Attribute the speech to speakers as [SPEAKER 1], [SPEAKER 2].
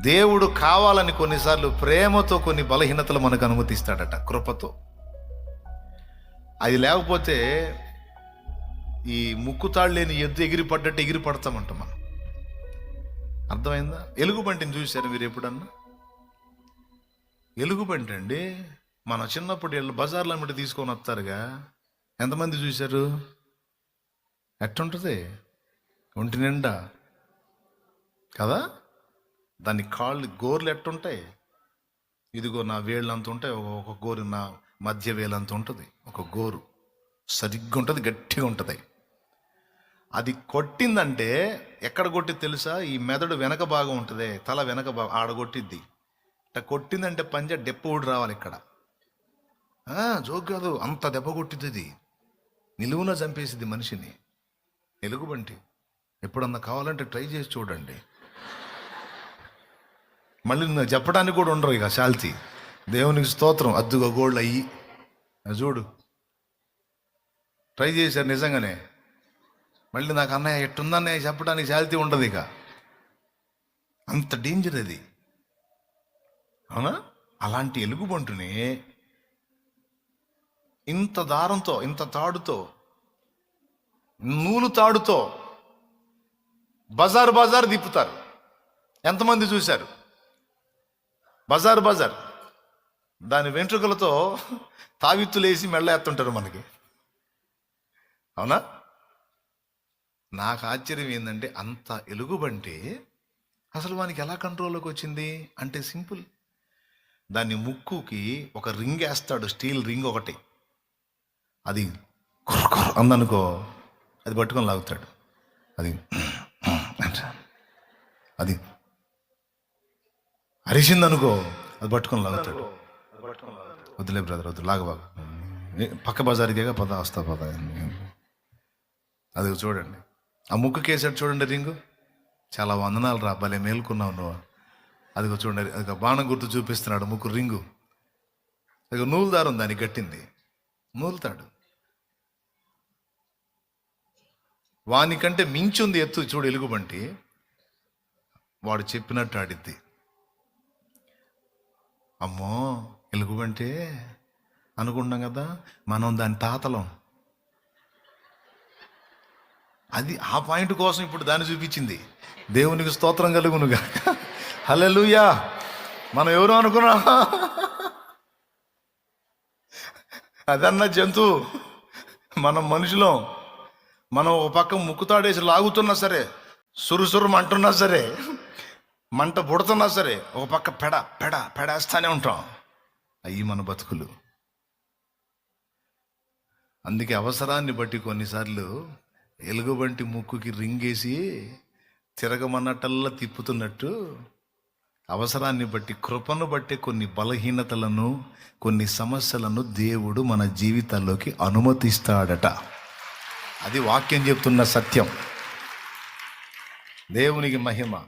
[SPEAKER 1] దేవుడు కావాలని కొన్నిసార్లు ప్రేమతో కొన్ని బలహీనతలు మనకు అనుమతిస్తాడట కృపతో. అది లేకపోతే ఈ ముక్కుతాళ్ళు లేని ఎద్దు ఎగిరి పడ్డట్టు ఎగిరి పడతామంట మనం. అర్థమైందా? ఎలుగుబంటిని చూశారు మీరు ఎప్పుడన్నా? ఎలుగుబంటి అండి మన చిన్నప్పుడు వీళ్ళు బజార్లో అమ్మటి తీసుకొని వస్తారుగా. ఎంతమంది చూశారు? ఎట్టుంటుంది? ఒంటి నిండా. కదా? దాని కాళ్ళు గోర్లు ఎట్టుంటాయి? ఇదిగో నా వేళ్ళు అంత ఉంటాయి ఒక- గోరు నా మధ్య వేలంత ఉంటుంది ఒక గోరు. సరిగ్గా ఉంటుంది గట్టిగా ఉంటుంది అది కొట్టిందంటే ఎక్కడ కొట్టి తెలుసా? ఈ మెదడు వెనక భాగం ఉంటుంది తల వెనక భాగం ఆడ కొట్టిద్ది. ఇట్లా కొట్టిందంటే పంజ డెప్ప ఊడి రావాలి ఇక్కడ. జోక్ కాదు అంత దెబ్బ కొట్టిద్ది. ఇది నిలువున చంపేసిద్ది మనిషిని. ఎలుగుబంటి ఎప్పుడన్నా కావాలంటే ట్రై చేసి చూడండి. మళ్ళీ నువ్వు చెప్పడానికి కూడా ఉండరు ఇక శాల్తి. దేవునికి స్తోత్రం. అద్దుగా గోళ్ళు అయ్యి చూడు. ట్రై చేశారు నిజంగానే. మళ్ళీ నాకు అన్నయ్య ఎట్టుందన్నయ్య చెప్పడానికి శాల్తి ఉండదు ఇక. అంత డేంజర్ అది. అవునా? అలాంటి ఎలుగుబంటుని ఇంత దారంతో ఇంత తాడుతో నూలు తాడుతో బజార్ బజార్ తిప్పుతారు. ఎంతమంది చూశారు? బజార్ బజార్. దాని వెంట్రుకలతో తావిత్తులేసి మెళ్ళ ఎత్తుంటారు మనకి. అవునా? నాకు ఆశ్చర్యం ఏంటంటే అంత ఎలుగుబంటే అసలు వానికి ఎలా కంట్రోల్లోకి వచ్చింది? అంటే సింపుల్. దాన్ని ముక్కుకి ఒక రింగ్ వేస్తాడు స్టీల్ రింగ్ ఒకటి. అది కుర్ర అందనుకో అది పట్టుకొని లాగుతాడు. అది అది అరిసిందనుకో అది పట్టుకొని లాగుతాడు. వద్దులే బ్రదర్ వద్దు లాగబాగా పక్క బజార్కేగా పద వస్తా పద అది చూడండి. ఆ ముక్కు కేసాడు చూడండి రింగు. చాలా వందనాలు రా భలే మేలుకున్నావు నువ్వు. అదిగో చూడండి అది బాణం గుర్తు చూపిస్తున్నాడు ముక్కు రింగు. అది నూలు దారం దానికి కట్టింది. నూలుతాడు. వానికంటే మించుంది ఎత్తు చూడు ఎలుగుబంటి. వాడు చెప్పినట్టు ఆడిద్ది. అమ్మో ఎలుగుబంటే అనుకుంటాం కదా మనం దాని తాతలం. అది ఆ పాయింట్ కోసం ఇప్పుడు దాన్ని చూపించింది. దేవునికి స్తోత్రం కలుగునుగా. హల్లెలూయా. మనం ఎవరు అనుకున్నా? అదన్న జంతువు మనం మనుషులం. మనం ఒక పక్క ముక్కుతాడేసి లాగుతున్నా సరే సురుసురం అంటున్నా సరే మంట పుడుతున్నా సరే ఒక పక్క పెడ పెడ పెడేస్తానే ఉంటాం. అయ్యి మన బతుకులు. అందుకే అవసరాన్ని బట్టి కొన్నిసార్లు ఎలుగుబంటి ముక్కుకి రింగేసి తిరగమన్నట్టల్లా తిప్పుతున్నట్టు అవసరాన్ని బట్టి కృపను బట్టి కొన్ని బలహీనతలను కొన్ని సమస్యలను దేవుడు మన జీవితాల్లోకి అనుమతిస్తాడట. అది వాక్యం చెప్తున్న సత్యం. దేవునికి మహిమ.